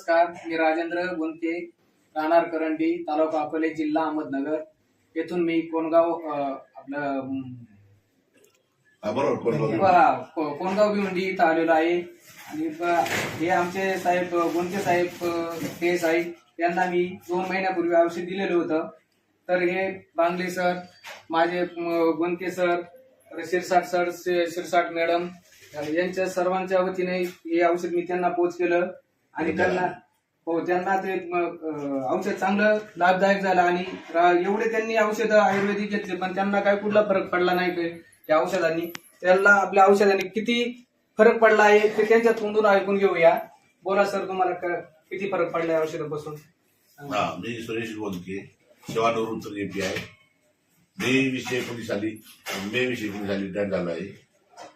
नमस्कार मी राजेंद्र गुंते राहणार करंडी तालुका अकोले जिल्हा अहमदनगर. येथून मी कोणगाव आपलं कोणगाव भिवंडी इथं आलेलो आहे. आणि हे आमचे साहेब गुंते साहेब ते साहेब यांना मी दोन महिन्यापूर्वी औषध दिलेलं होतं. तर हे बांगले सर माझे Gunte sir Shirsat sir Shirsat madam यांच्या सर्वांच्या वतीने हे औषध मी त्यांना पोच केलं आणि त्यांना हो त्यांना ते औषध चांगलं लाभदायक झालं आणि एवढे त्यांनी औषधं आयुर्वेदिक घेतले पण त्यांना काय कुठला फरक पडला नाही काही त्या औषधांनी. त्यांना आपल्या औषधांनी किती फरक पडला आहे ते त्यांच्या तोंडून ऐकून घेऊया. बोला सर तुम्हाला किती फरक पडला आहे औषधापासून? हा मी सुरेश बोलते सेवानिवृत्त एपी आहे. मे वीसशे एकोणीस साली मे वीसशे एकोणीस साली रिटायर झालो आहे.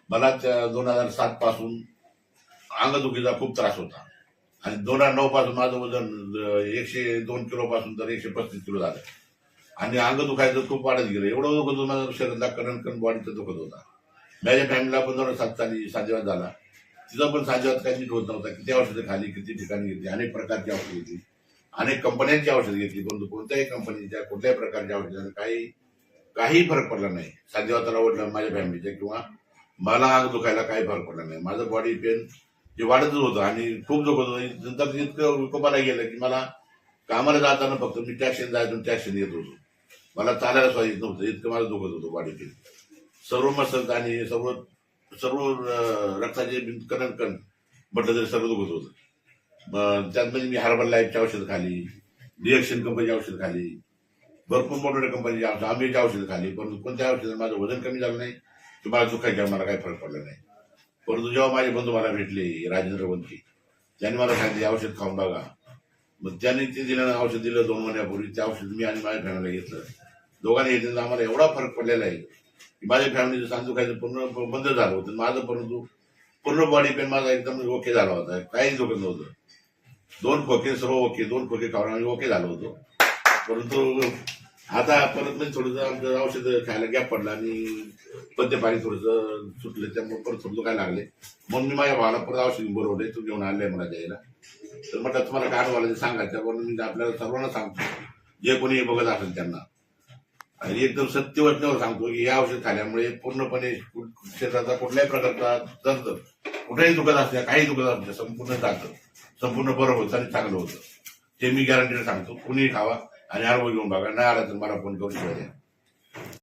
मला दोन हजार सात पासून अंगदुखीचा खूप त्रास होता. आणि दोन हजार नऊ पासून माझं वजन एकशे दोन किलो पासून तर एकशे पस्तीस किलो झालं. आणि अंग दुखायचं खूप वाढत गेलं. एवढं दुखत होतं माझं शरीराला करण कण बॉडीचं दुखत होता. माझ्या फॅमिलीला पण जवळ सात साली साजेवाद झाला. तिचा पण साजेवाद काही नीट होत नव्हता. किती औषधं खाली किती ठिकाणी घेतली अनेक प्रकारची औषधं घेतली. अनेक कंपन्यांची औषधं घेतली. परंतु कोणत्याही कंपनीच्या कुठल्याही प्रकारच्या औषधाने काही काही फरक पडला नाही. साजेवादाला ओढलं माझ्या फॅमिलीच्या किंवा मला अंग दुखायला काही फरक पडला नाही. माझं बॉडी पेन जे वाढतच होतं. आणि खूप दुखत होतं. नंतर इतकं विकोपाला गेलं की मला कामाला जाताना फक्त मी टॅक्शन त्या टॅक्शन येत होतो. मला चालायला सुद्धा नव्हतं. इतकं मला दुखत होतं वाढीतील. सर्व मसल आणि सर्व सर्व रक्ताचे कणकण कण म्हटलं तरी सर्व दुखत होतं. मग म्हणजे मी हार्बल लाईफची औषध खाली रिएक्शन कंपनीची औषध खाली भरपूर मोठमोठ्या कंपनीची औषध आंबेची औषध खाली परंतु कोणत्या औषधात माझं वजन कमी झालं नाही की मला दुखायच्या मला काही फरक पडला नाही. परंतु जेव्हा माझे बंधू मला भेटले राजेंद्र वंती त्यांनी मला सांगितले औषध खाऊन बघा. मग त्यांनी ते दिल्यानं औषध दिलं दोन महिन्यापूर्वी ते औषध मी आणि माझ्या फॅमिलीला घेतलं. दोघांनी घेतलं आम्हाला एवढा फरक पडलेला आहे की माझ्या फॅमिलीचं सांगतो खायचं पूर्ण बंद झालं होतं. माझं परंतु पूर्ण बॉडी पेन माझा एकदम ओके झाला होता. काहीच दुखत नव्हतं. दोन खोके सर्व ओके दोन खोके खाऊन आम्ही ओके झालो होतो. परंतु आता परत म्हणजे थोडंसं आमचं औषध खायला गॅप पडला आणि पद्य पाणी थोडंसं सुटलं त्यामुळे परत थोडं काय लागले. म्हणून मी माझ्या भावाला परत औषध बरोबर तू घेऊन आणलंय मला द्यायला तर म्हटलं तुम्हाला काय अनुभव ते सांगायचं? म्हणून मी आपल्याला सर्वांना सांगतो जे कोणी बघत असेल त्यांना. आणि एकदम सत्य वचनावर सांगतो की हे औषध खाल्यामुळे पूर्णपणे शरीराचा कुठल्याही प्रकारचा दर्द कुठेही दुखत असल्या काही दुखत असल्या संपूर्ण जातं. संपूर्ण बरं होतं आणि चांगलं होतं. ते मी गॅरंटीने सांगतो कुणीही खावा. आणि अनुभव घेऊन बघा नाही आला तर मला फोन करून शिवाय द्या